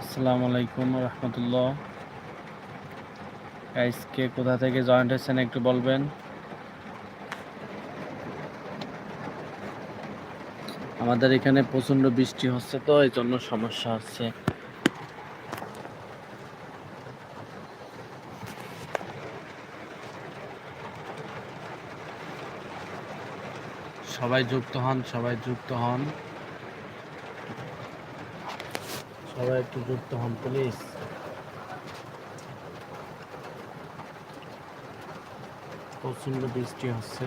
আসসালামু আলাইকুম রহমতুল্লাহ। গাইসকে কোথা থেকে জয়েন্ট হয়েছেন একটু বলবেন? আমাদের এখানে প্রচণ্ড বৃষ্টি হচ্ছে তো এই জন্য সমস্যা হচ্ছে। সবাই যুক্ত হন, সবাই যুক্ত হন। সবাই একটু যুক্ত হন প্লিজ প্রচণ্ড বৃষ্টি হচ্ছে।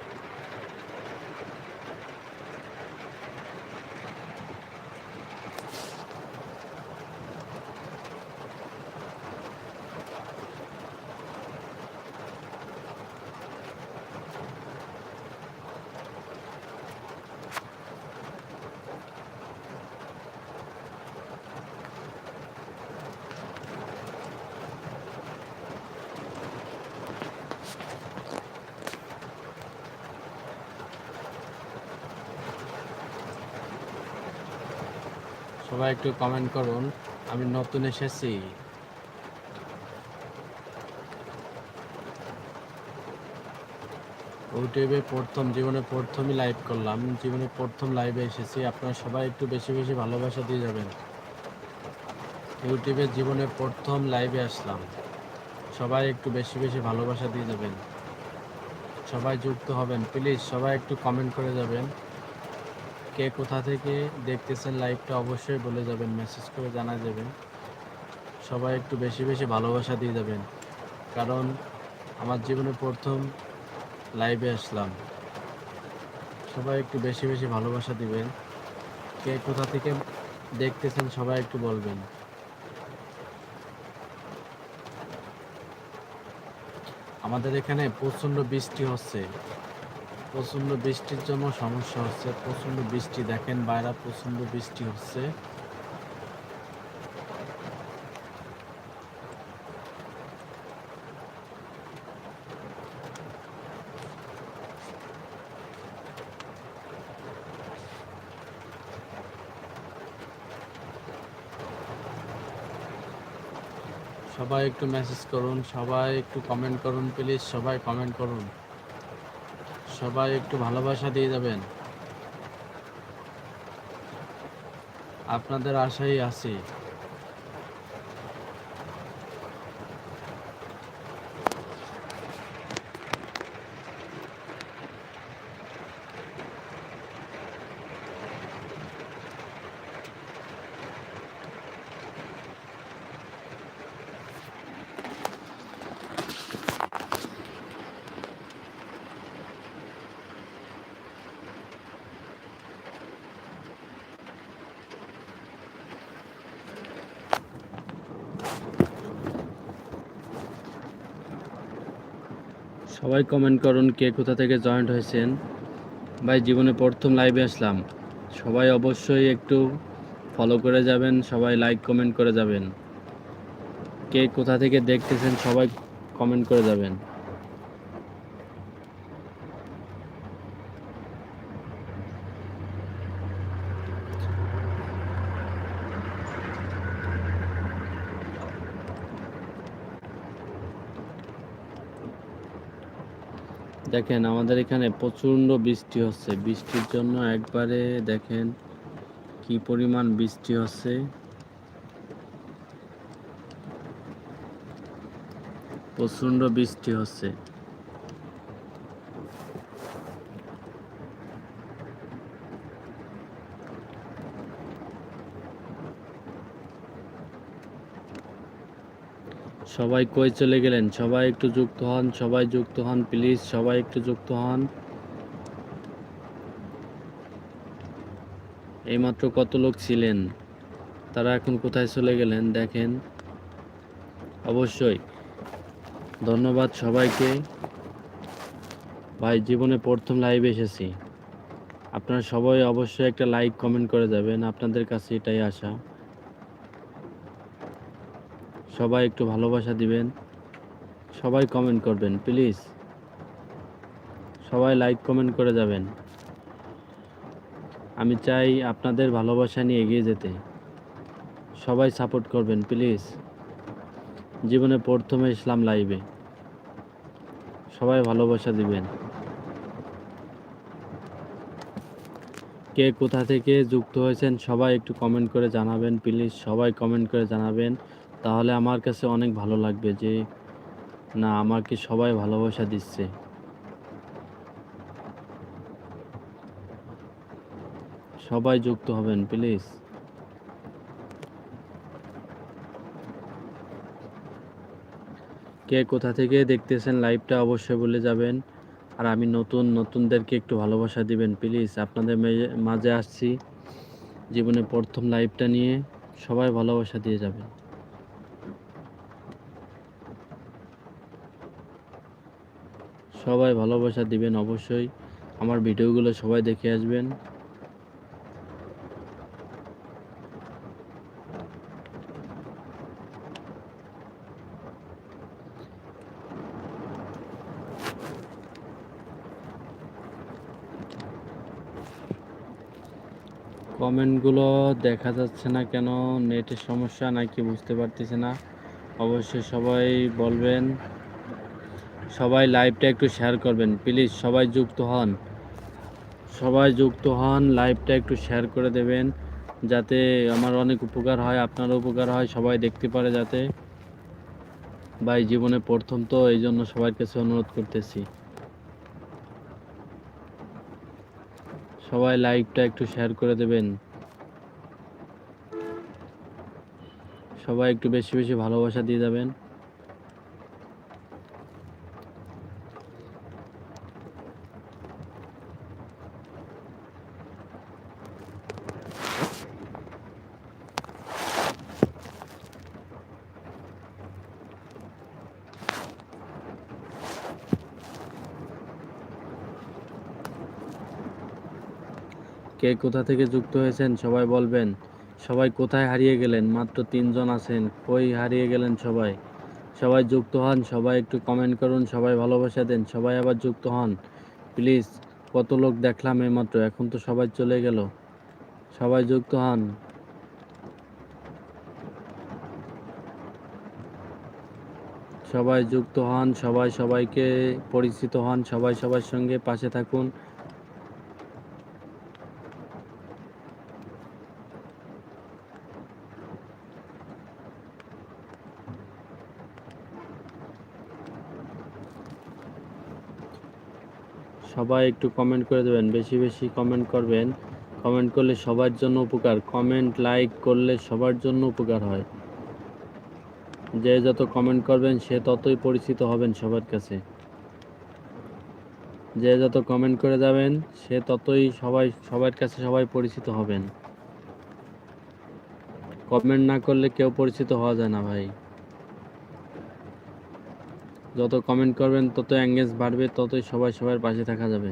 সবাই একটু কমেন্ট করুন। আমি নতুন এসেছি। ইউটিউবে প্রথম, জীবনে প্রথমই লাইভ করলাম। জীবনে প্রথম লাইভে এসেছি। আপনারা সবাই একটু বেশি বেশি ভালোবাসা দিয়ে যাবেন। ইউটিউবে জীবনে প্রথম লাইভে আসলাম। সবাই একটু বেশি বেশি ভালোবাসা দিয়ে যাবেন। সবাই যুক্ত হবেন। প্লিজ সবাই একটু কমেন্ট করে যাবেন। কে কোথা থেকে দেখতেছেন লাইভটা অবশ্যই বলে যাবেন মেসেজ করে জানা যাবেন। সবাই একটু বেশি বেশি ভালোবাসা দিয়ে যাবেন। কারণ আমার জীবনে প্রথম লাইভে আসলাম। সবাই একটু বেশি বেশি ভালোবাসা দিবেন। কে কোথা থেকে দেখতেছেন সবাই একটু বলবেন। আমাদের এখানে প্রচণ্ড বৃষ্টি হচ্ছে। প্রচণ্ড বৃষ্টির জন্য সমস্যা হচ্ছে। প্রচণ্ড বৃষ্টি দেখেন বাইরে, প্রচণ্ড বৃষ্টি হচ্ছে। সবাই একটু মেসেজ করুন, সবাই একটু কমেন্ট করুন প্লিজ সবাই কমেন্ট করুন। সবাই একটু ভালোবাসা দিয়ে যাবেন। আপনাদের আশাই আছি। সবাই কমেন্ট করুন কে কোথা থেকে জয়েন্ট হয়েছেন। ভাই, জীবনে প্রথম লাইভে আসলাম। সবাই অবশ্যই একটু ফলো করে যাবেন, সবাই লাইক কমেন্ট করে যাবেন। কে কোথা থেকে দেখতেছেন সবাই কমেন্ট করে যাবেন। দেখেন, আমাদের এখানে প্রচণ্ড বৃষ্টি হচ্ছে। বৃষ্টির জন্য একবারে দেখেন কি পরিমাণ বৃষ্টি হচ্ছে। প্রচণ্ড বৃষ্টি হচ্ছে। সবাই কই চলে গেলেন? সবাই একটু যুক্ত হন, সবাই যুক্ত হন প্লিজ সবাই একটু যুক্ত হন। এইমাত্র কত লোক ছিলেন? তারা এখন কোথায় চলে গেলেন দেখেন? অবশ্যই। ধন্যবাদ সবাইকে। ভাই, জীবনে প্রথম লাইভ এসেছি। আপনারা সবাই অবশ্যই একটা লাইক কমেন্ট করে যাবেন। আপনাদের কাছে এটাই আশা। সবাই একটু ভালোবাসা দিবেন। সবাই কমেন্ট করবেন প্লিজ সবাই লাইক কমেন্ট করে যাবেন। আমি চাই আপনাদের ভালোবাসা নিয়ে এগিয়ে যেতে। সবাই সাপোর্ট করবেন প্লিজ জীবনে প্রথমে ইসলাম লাইভে সবাই ভালোবাসা দিবেন। কে কোথা থেকে যুক্ত হয়েছেন সবাই একটু কমেন্ট করে জানাবেন প্লিজ সবাই কমেন্ট করে জানাবেন। তাহলে আমার কাছে অনেক ভালো লাগবে যে, না, আমাকে সবাই ভালোবাসা দিচ্ছে। সবাই যুক্ত হবেন, প্লিজ। কে কোথা থেকে দেখতেছেন লাইভটা অবশ্যই বলে যাবেন। আর আমি নতুন, নতুনদেরকে একটু ভালোবাসা দিবেন, প্লিজ। আপনাদের মাঝে আসছি জীবনে প্রথম লাইভটা নিয়ে। সবাই ভালোবাসা দিয়ে যাবেন। সবাই ভালোবাসা দিবেন অবশ্যই। আমার ভিডিওগুলো সবাই দেখে আসবেন। কমেন্টগুলো দেখা যাচ্ছে না কেন? নেটের সমস্যা নাকি বুঝতে পারতেছে না। অবশ্যই সবাই বলবেন। সবাই লাইভটা একটু শেয়ার করবেন প্লিজ সবাই যুক্ত হন। সবাই যুক্ত হন, লাইভটা একটু শেয়ার করে দেবেন, যাতে আমার অনেক উপকার হয়, আপনারও উপকার হয়, সবাই দেখতে পারে যাতে। ভাই, জীবনে প্রথম তো এই জন্য সবার কাছে অনুরোধ করতেছি। সবাই লাইভটা একটু শেয়ার করে দেবেন। সবাই একটু বেশি বেশি ভালোবাসা দিয়ে যাবেন। কে কোথা থেকে যুক্ত হয়েছেন সবাই বলবেন। সবাই কোথায় হারিয়ে গেলেন? মাত্র তিনজন আছেন। কই হারিয়ে গেলেন সবাই? সবাই যুক্ত হন, সবাই একটু কমেন্ট করুন, সবাই ভালোবাসা দেন, সবাই আবার যুক্ত হন। প্লিজ, কত লোক দেখলাম এইমাত্র, এখন তো সবাই চলে গেল। সবাই যুক্ত হন। সবাই যুক্ত হন, সবাই সবাইকে পরিচিত হন, সবাই সবার সঙ্গে পাশে থাকুন। সবাই একটু কমেন্ট করে দেবেন, বেশি বেশি কমেন্ট করবেন। কমেন্ট করলে সবার জন্য উপকার কমেন্ট লাইক করলে সবার জন্য উপকার হয়। যে যত কমেন্ট করবেন, সে ততই পরিচিত হবেন সবার কাছে। যে যত কমেন্ট করে যাবেন, সে ততই সবাই, সবার কাছে সবাই পরিচিত হবেন। কমেন্ট না করলে কেউ পরিচিত হওয়া যায় না ভাই। যত কমেন্ট করবেন তত এঙ্গেজ বাড়বে ততই সবাই সবার পাশে থাকা যাবে।